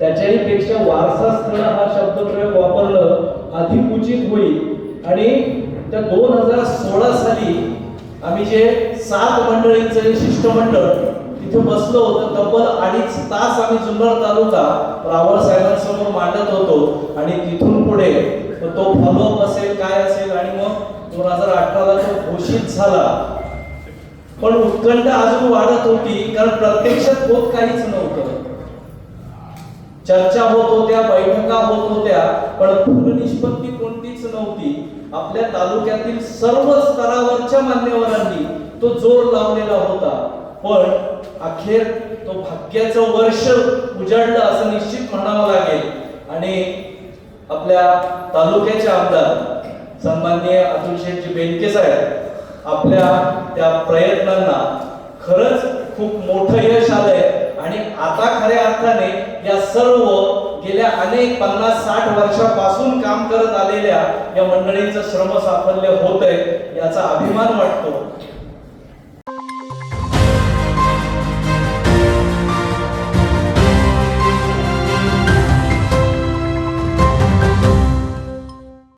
त्याच्याही पेक्षा वारसा स्थळ हा शब्दप्रयोग वापरलं अधिक उचित होईल. आणि त्या दोन हजार सोळा साली आम्ही जे सात मंडळींचं शिष्टमंडळ तिथे बसलो होतं तब्बल अडीच तास आम्ही जुन्नर तालुका रावळ साहेबांसमोर मांडत होतो. आणि तिथून पुढे तो फॉलोअप असेल काय असेल आणि मग दोन हजार अठराला तो घोषित झाला. पण उत्कंठ अजून वाढत होती कारण प्रत्यक्षात होत काहीच नव्हतं. चर्चा होत होत्या बैठका होत होत्या पण फलनिष्पत्ती कोणतीच नव्हती. आपल्या तालुक्यातील सर्व स्तरावरच्या मान्यवरांनी तो जोर लावलेला होता. पण अखेर तो भाग्याचं वर्ष उजाडलं असं निश्चित म्हणावं लागेल. आणि आपल्या तालुक्याचे आमदार सन्माननीय अतुल शेठजी बेनके साहेब आपल्या त्या प्रयत्नांना खरंच खूप मोठं यश आलंय. आणि आता खऱ्या अर्थाने या सर्व गेल्या अनेक पन्नास साठ वर्षापासून काम करत आलेल्या या मंडळींचं श्रम साफल्य होत आहे याचा अभिमान वाटतो.